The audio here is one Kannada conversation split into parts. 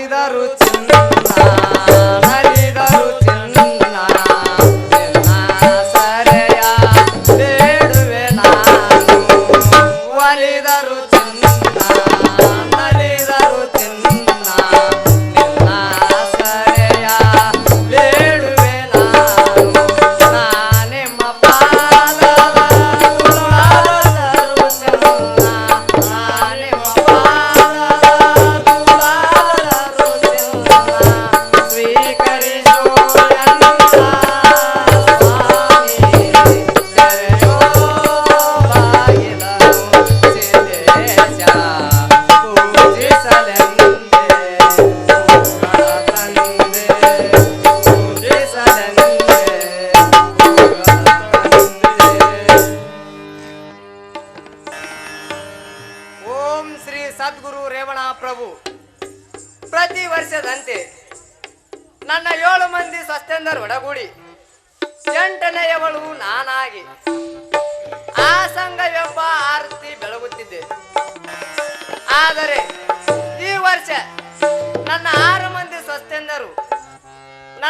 हरिदारू हरिदारू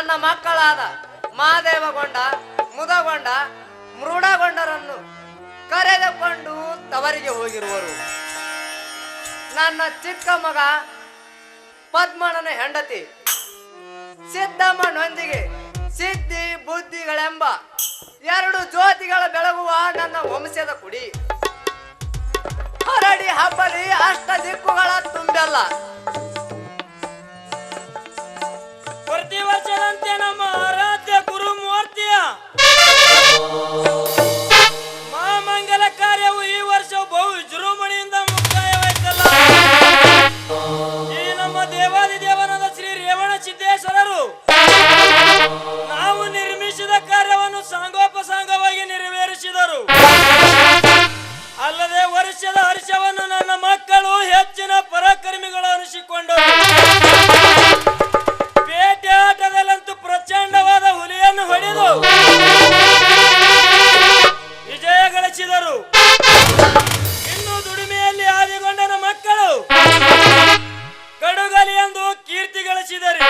ನನ್ನ ಮಕ್ಕಳಾದ ಮಾದೇವಗೊಂಡ ಮುದಗೊಂಡ, ಮೃಡಗೊಂಡರನ್ನು ಕರೆದುಕೊಂಡು ತವರಿಗೆ ಹೋಗಿರುವರು. ನನ್ನ ಚಿಕ್ಕ ಮಗ ಪದ್ಮನನ ಹೆಂಡತಿ, ಸಿದ್ದಮ್ಮನೊಂದಿಗೆ ಸಿದ್ಧಿ, ಬುದ್ಧಿಗಳೆಂಬ ಎರಡು ಜ್ಯೋತಿಗಳ ಬೆಳಗುವ ನನ್ನ ವಂಶದ ಕುಡಿ. ಹರಡಿ ಹಬ್ಬಲಿ ಅಷ್ಟ ದಿಕ್ಕುಗಳ ತುಂಬೆಲ್ಲ. ಪ್ರತಿ ವರ್ಷದಂತೆ ನಮ್ಮ ಆರಾಧ್ಯ ಗುರುಮೂರ್ತಿಯ. ಕಳಿಸಿದರೆ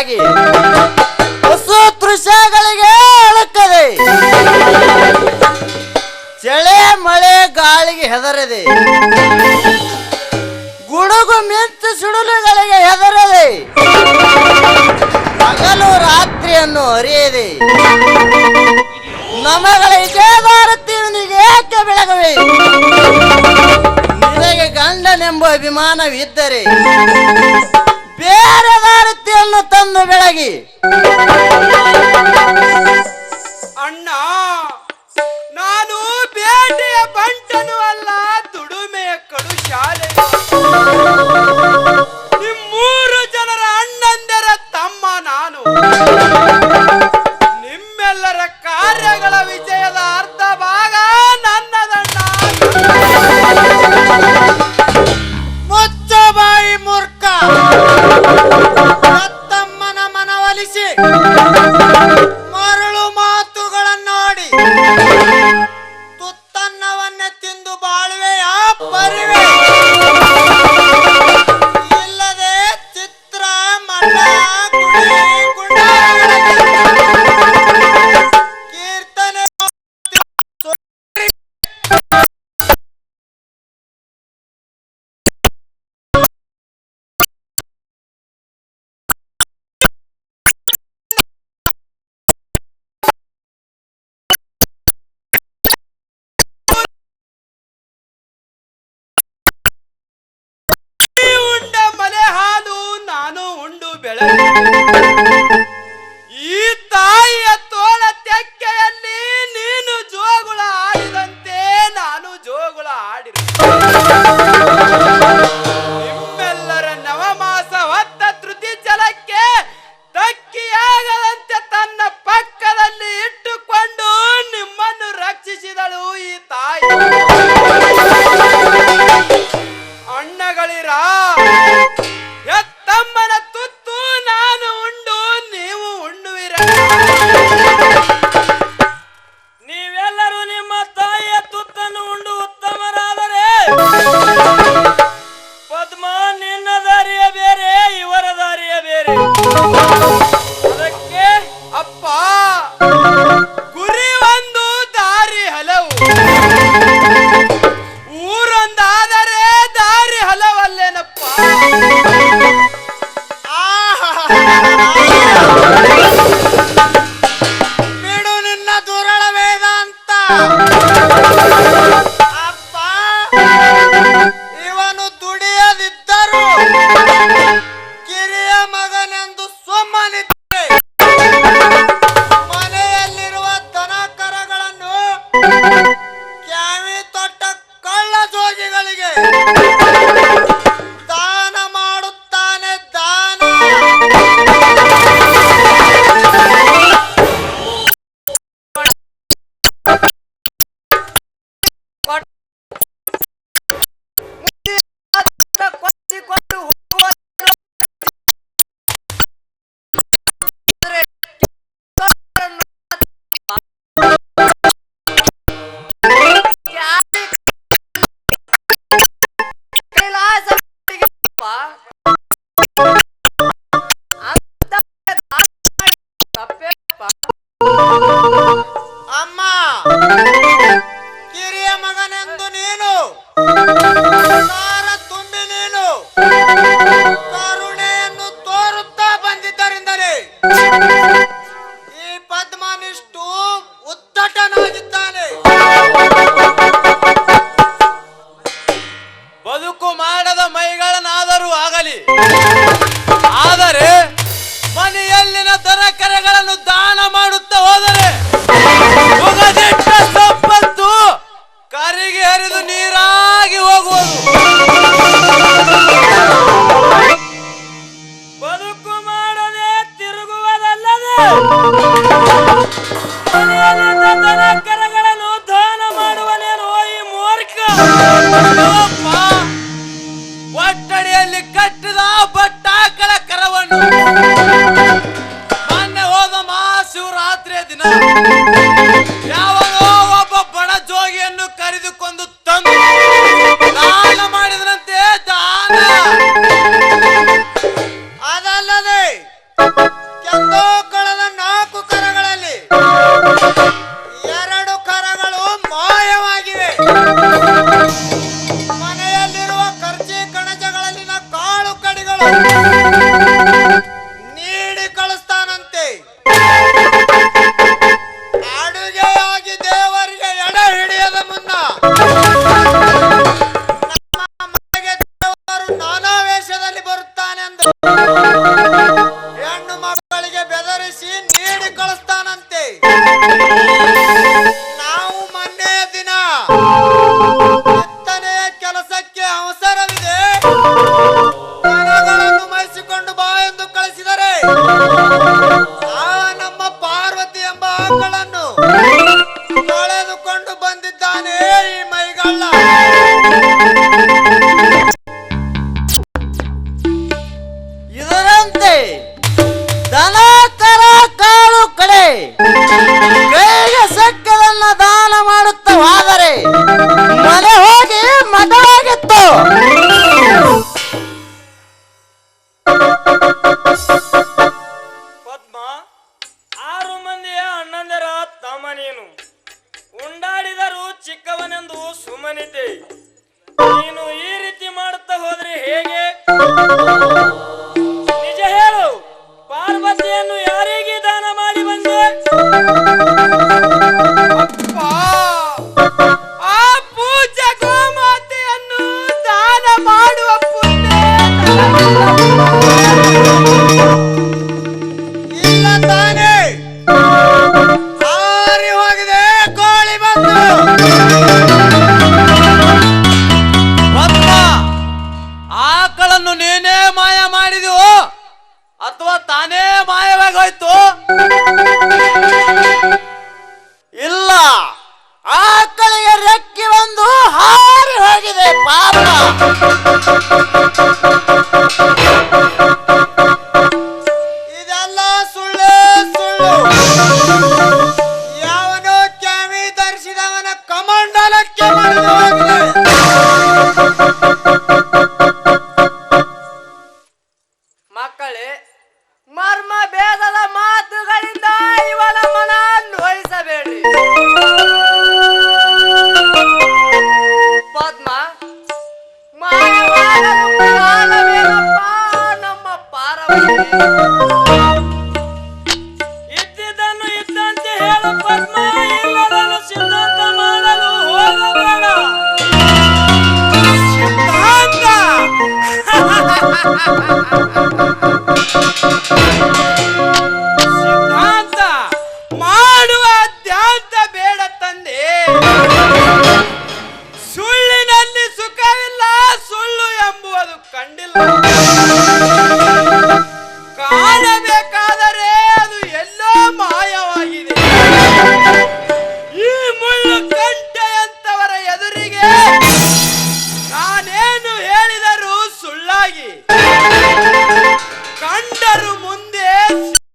ಆಗಿ ಹೊಸ ದೃಶ್ಯಗಳಿಗೆ ಅಳುತ್ತದೆ. ಚಳೆ ಮಳೆ ಗಾಳಿಗೆ ಹೆದರದೆ, ಗುಡುಗು ಮಿಂತ ಸುಡುಲುಗಳಿಗೆ ಹೆದರದೆ, ಹಗಲು ರಾತ್ರಿಯನ್ನು ಅರಿಯದೆ, ನಮಗಳ ವಿಜಯ ಭಾರತೀಯನಿಗೆ ಏಕೆ ಬೆಳಗವೆ? ನಿನಗೆ ಗಂಡನೆಂಬ ಅಭಿಮಾನವಿದ್ದರೆ ಬೇರೆ ಭಾರತಿಯನ್ನು ತಂದು ಬೆಳಗಿ. ಅಣ್ಣ, ನಾನು ಬೇಟೆಯ ಬಂಟನು ಅಲ್ಲ ದುಡುಮೆಯ ಕಡು ಶಾಲೆ. ನಿಮ್ಮೂರು ಜನರ ಅಣ್ಣಂದರ ತಮ್ಮ ನಾನು. Música thank ಬದುಕು ಮಾಡದ ಮೈಗಳನ್ನಾದರೂ ಆಗಲಿ. ಆದರೆ ಮನೆಯಲ್ಲಿನ ತರಕಾರಿಗಳನ್ನು ದಾನ ಮಾಡುತ್ತಾ ಹೋದರೆ ಸಂಪತ್ತು ಕರಿಗೆ ಹರಿದು ನೀರಾಗಿ ಹೋಗುವುದು. ಬದುಕು ಮಾಡದೆ ತಿರುಗುವುದಲ್ಲದೆ ದಿನ ha ha ha